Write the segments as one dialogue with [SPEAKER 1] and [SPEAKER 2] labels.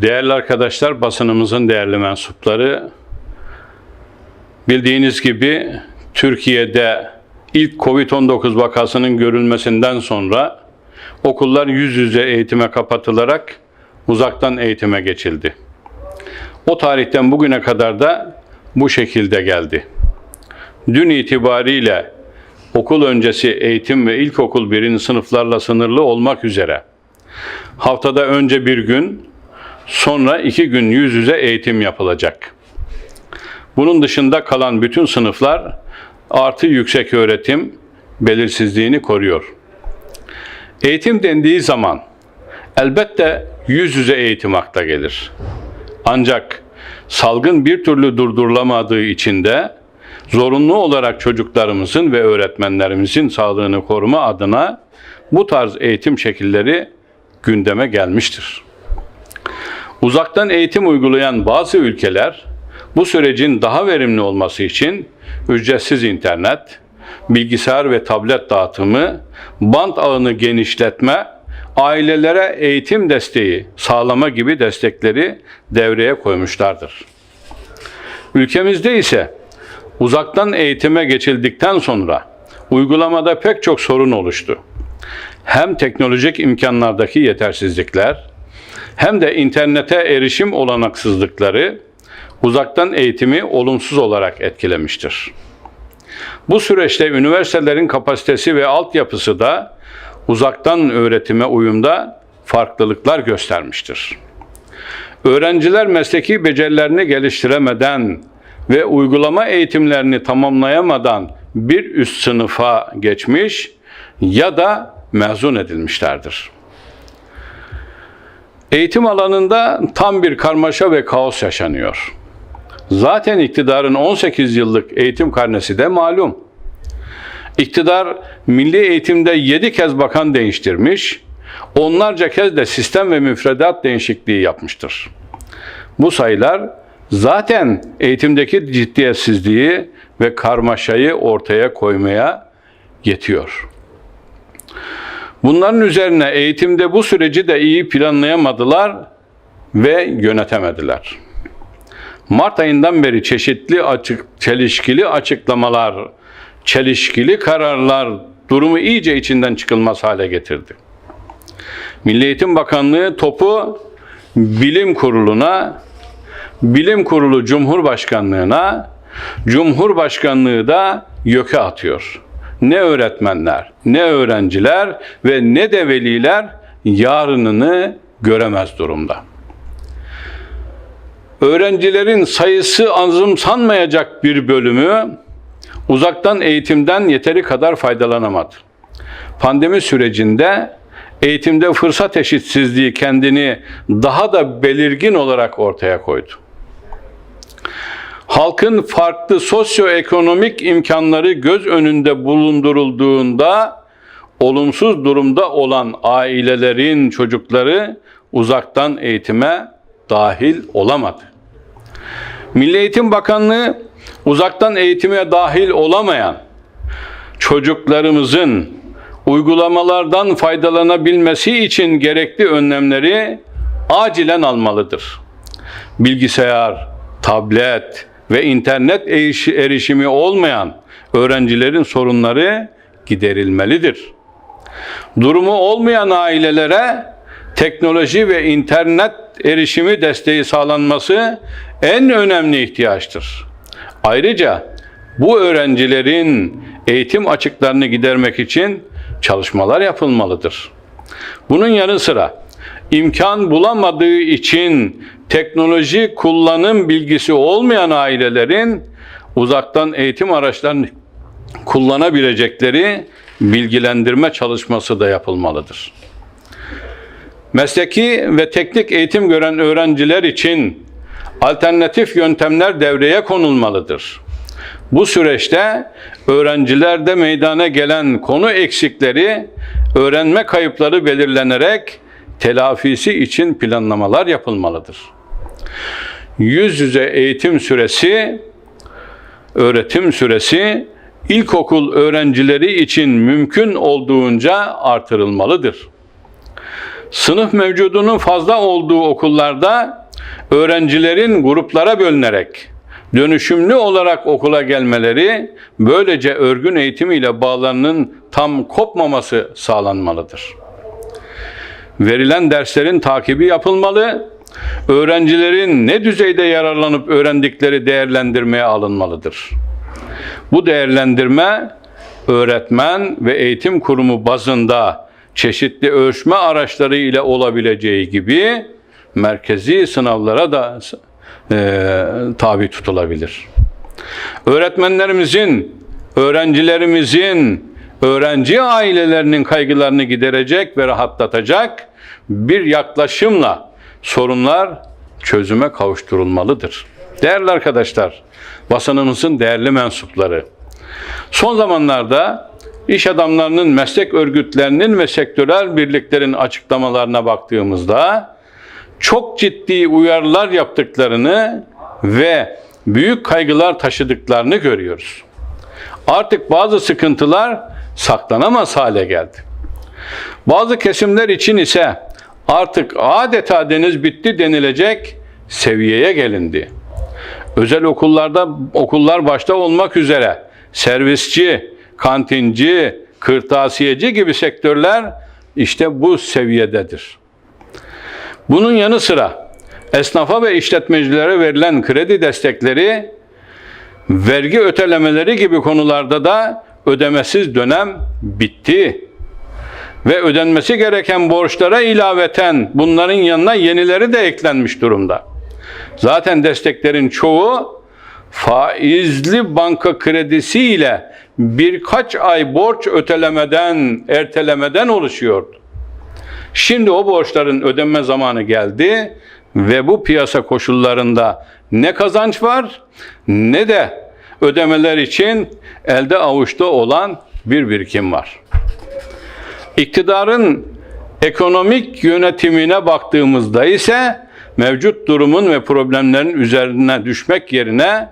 [SPEAKER 1] Değerli arkadaşlar, basınımızın değerli mensupları, bildiğiniz gibi Türkiye'de ilk Covid-19 vakasının görülmesinden sonra okullar yüz yüze eğitime kapatılarak uzaktan eğitime geçildi. O tarihten bugüne kadar da bu şekilde geldi. Dün itibariyle okul öncesi eğitim ve ilkokul birinci sınıflarla sınırlı olmak üzere haftada önce bir gün, sonra iki gün yüz yüze eğitim yapılacak. Bunun dışında kalan bütün sınıflar artı yüksek öğretim belirsizliğini koruyor. Eğitim dendiği zaman elbette yüz yüze eğitim akla gelir. Ancak salgın bir türlü durdurulamadığı için de zorunlu olarak çocuklarımızın ve öğretmenlerimizin sağlığını koruma adına bu tarz eğitim şekilleri gündeme gelmiştir. Uzaktan eğitim uygulayan bazı ülkeler bu sürecin daha verimli olması için ücretsiz internet, bilgisayar ve tablet dağıtımı, bant ağını genişletme, ailelere eğitim desteği sağlama gibi destekleri devreye koymuşlardır. Ülkemizde ise uzaktan eğitime geçildikten sonra uygulamada pek çok sorun oluştu. Hem teknolojik imkanlardaki yetersizlikler, hem de internete erişim olanaksızlıkları uzaktan eğitimi olumsuz olarak etkilemiştir. Bu süreçte üniversitelerin kapasitesi ve altyapısı da uzaktan öğretime uyumda farklılıklar göstermiştir. Öğrenciler mesleki becerilerini geliştiremeden ve uygulama eğitimlerini tamamlayamadan bir üst sınıfa geçmiş ya da mezun edilmişlerdir. Eğitim alanında tam bir karmaşa ve kaos yaşanıyor. Zaten iktidarın 18 yıllık eğitim karnesi de malum. İktidar milli eğitimde 7 kez bakan değiştirmiş, onlarca kez de sistem ve müfredat değişikliği yapmıştır. Bu sayılar zaten eğitimdeki ciddiyetsizliği ve karmaşayı ortaya koymaya yetiyor. Bunların üzerine eğitimde bu süreci de iyi planlayamadılar ve yönetemediler. Mart ayından beri çeşitli açık, çelişkili açıklamalar, çelişkili kararlar durumu iyice içinden çıkılmaz hale getirdi. Milli Eğitim Bakanlığı topu Bilim Kurulu'na, Bilim Kurulu Cumhurbaşkanlığına, Cumhurbaşkanlığı da YÖK'e atıyor. Ne öğretmenler, ne öğrenciler ve ne de veliler yarınını göremez durumda. Öğrencilerin sayısı azımsanmayacak bir bölümü uzaktan eğitimden yeteri kadar faydalanamadı. Pandemi sürecinde eğitimde fırsat eşitsizliği kendini daha da belirgin olarak ortaya koydu. Halkın farklı sosyoekonomik imkanları göz önünde bulundurulduğunda olumsuz durumda olan ailelerin çocukları uzaktan eğitime dahil olamadı. Milli Eğitim Bakanlığı uzaktan eğitime dahil olamayan çocuklarımızın uygulamalardan faydalanabilmesi için gerekli önlemleri acilen almalıdır. Bilgisayar, tablet ve internet erişimi olmayan öğrencilerin sorunları giderilmelidir. Durumu olmayan ailelere teknoloji ve internet erişimi desteği sağlanması en önemli ihtiyaçtır. Ayrıca bu öğrencilerin eğitim açıklarını gidermek için çalışmalar yapılmalıdır. Bunun yanı sıra imkan bulamadığı için teknoloji kullanım bilgisi olmayan ailelerin uzaktan eğitim araçlarını kullanabilecekleri bilgilendirme çalışması da yapılmalıdır. Mesleki ve teknik eğitim gören öğrenciler için alternatif yöntemler devreye konulmalıdır. Bu süreçte öğrencilerde meydana gelen konu eksikleri, öğrenme kayıpları belirlenerek telafisi için planlamalar yapılmalıdır. Yüz yüze eğitim süresi, öğretim süresi ilkokul öğrencileri için mümkün olduğunca artırılmalıdır. Sınıf mevcudunun fazla olduğu okullarda öğrencilerin gruplara bölünerek dönüşümlü olarak okula gelmeleri böylece örgün eğitimiyle bağlarının tam kopmaması sağlanmalıdır. Verilen derslerin takibi yapılmalı, öğrencilerin ne düzeyde yararlanıp öğrendikleri değerlendirmeye alınmalıdır. Bu değerlendirme öğretmen ve eğitim kurumu bazında çeşitli ölçme araçları ile olabileceği gibi merkezi sınavlara da e, tabi tutulabilir. Öğretmenlerimizin, öğrencilerimizin, öğrenci ailelerinin kaygılarını giderecek ve rahatlatacak bir yaklaşımla sorunlar çözüme kavuşturulmalıdır. Değerli arkadaşlar, basınımızın değerli mensupları, son zamanlarda iş adamlarının, meslek örgütlerinin ve sektörel birliklerin açıklamalarına baktığımızda çok ciddi uyarılar yaptıklarını ve büyük kaygılar taşıdıklarını görüyoruz. Artık bazı sıkıntılar saklanamaz hale geldi. Bazı kesimler için ise artık adeta deniz bitti denilecek seviyeye gelindi. Özel okullarda okullar başta olmak üzere servisçi, kantinci, kırtasiyeci gibi sektörler işte bu seviyededir. Bunun yanı sıra esnafa ve işletmecilere verilen kredi destekleri, vergi ötelemeleri gibi konularda da ödemesiz dönem bitti. Ve ödenmesi gereken borçlara ilaveten bunların yanına yenileri de eklenmiş durumda. Zaten desteklerin çoğu faizli banka kredisiyle birkaç ay borç ötelemeden, ertelemeden oluşuyordu. Şimdi o borçların ödenme zamanı geldi ve bu piyasa koşullarında ne kazanç var ne de ödemeler için elde avuçta olan bir birikim var. İktidarın ekonomik yönetimine baktığımızda ise mevcut durumun ve problemlerin üzerine düşmek yerine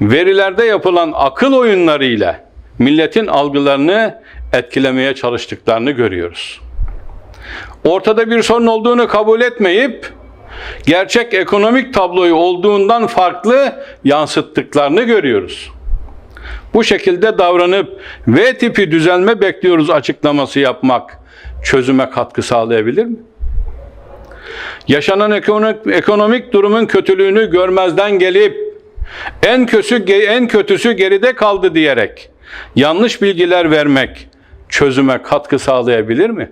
[SPEAKER 1] verilerde yapılan akıl oyunlarıyla milletin algılarını etkilemeye çalıştıklarını görüyoruz. Ortada bir sorun olduğunu kabul etmeyip gerçek ekonomik tabloyu olduğundan farklı yansıttıklarını görüyoruz. Bu şekilde davranıp V tipi düzelme bekliyoruz açıklaması yapmak çözüme katkı sağlayabilir mi? Yaşanan ekonomik, ekonomik durumun kötülüğünü görmezden gelip en kötüsü en kötüsü geride kaldı diyerek yanlış bilgiler vermek çözüme katkı sağlayabilir mi?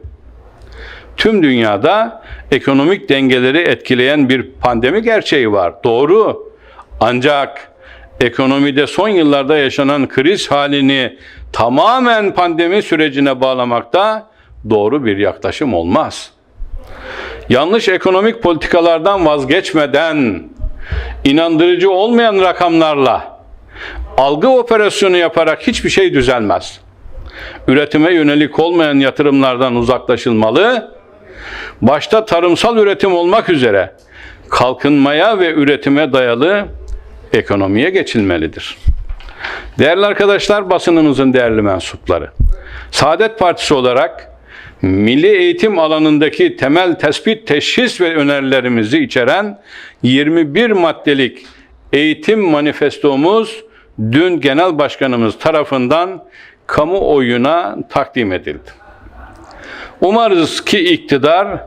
[SPEAKER 1] Tüm dünyada ekonomik dengeleri etkileyen bir pandemi gerçeği var. Doğru. Ancak ekonomide son yıllarda yaşanan kriz halini tamamen pandemi sürecine bağlamakta doğru bir yaklaşım olmaz. Yanlış ekonomik politikalardan vazgeçmeden inandırıcı olmayan rakamlarla algı operasyonu yaparak hiçbir şey düzelmez. Üretime yönelik olmayan yatırımlardan uzaklaşılmalı. Başta tarımsal üretim olmak üzere kalkınmaya ve üretime dayalı ekonomiye geçilmelidir. Değerli arkadaşlar, basınımızın değerli mensupları. Saadet Partisi olarak milli eğitim alanındaki temel tespit, teşhis ve önerilerimizi içeren 21 maddelik eğitim manifestomuz dün Genel Başkanımız tarafından kamuoyuna takdim edildi. Umarız ki iktidar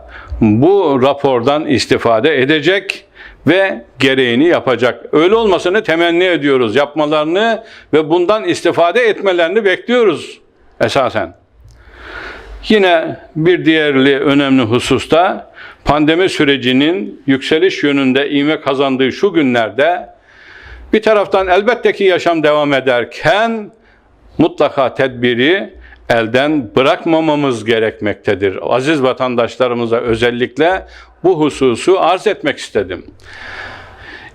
[SPEAKER 1] bu rapordan istifade edecek ve gereğini yapacak. Öyle olmasını temenni ediyoruz. Yapmalarını ve bundan istifade etmelerini bekliyoruz esasen. Yine bir diğerli önemli hususta pandemi sürecinin yükseliş yönünde ivme kazandığı şu günlerde bir taraftan elbette ki yaşam devam ederken mutlaka tedbiri elden bırakmamamız gerekmektedir. Aziz vatandaşlarımıza özellikle bu hususu arz etmek istedim.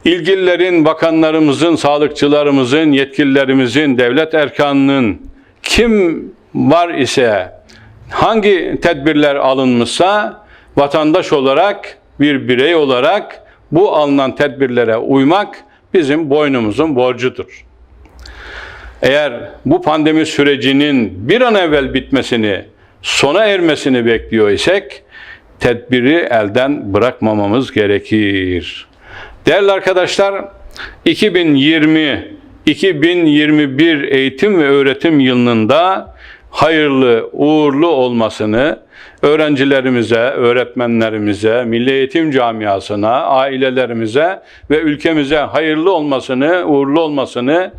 [SPEAKER 1] İlgililerin, bakanlarımızın, sağlıkçılarımızın, yetkililerimizin, devlet erkanının kim var ise hangi tedbirler alınmışsa vatandaş olarak bir birey olarak bu alınan tedbirlere uymak bizim boynumuzun borcudur. Eğer bu pandemi sürecinin bir an evvel bitmesini, sona ermesini bekliyor isek tedbiri elden bırakmamamız gerekir. Değerli arkadaşlar, 2020 2021 eğitim ve öğretim yılında hayırlı, uğurlu olmasını öğrencilerimize, öğretmenlerimize, milli eğitim camiasına, ailelerimize ve ülkemize hayırlı olmasını, uğurlu olmasını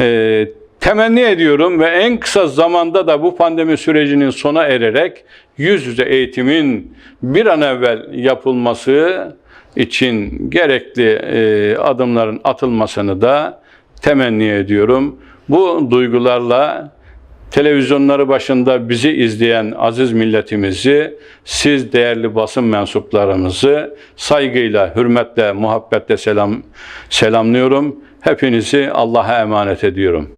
[SPEAKER 1] e, temenni ediyorum ve en kısa zamanda da bu pandemi sürecinin sona ererek yüz yüze eğitimin bir an evvel yapılması için gerekli e, adımların atılmasını da temenni ediyorum. Bu duygularla televizyonları başında bizi izleyen aziz milletimizi, siz değerli basın mensuplarımızı saygıyla, hürmetle, muhabbetle selam selamlıyorum. Hepinizi Allah'a emanet ediyorum.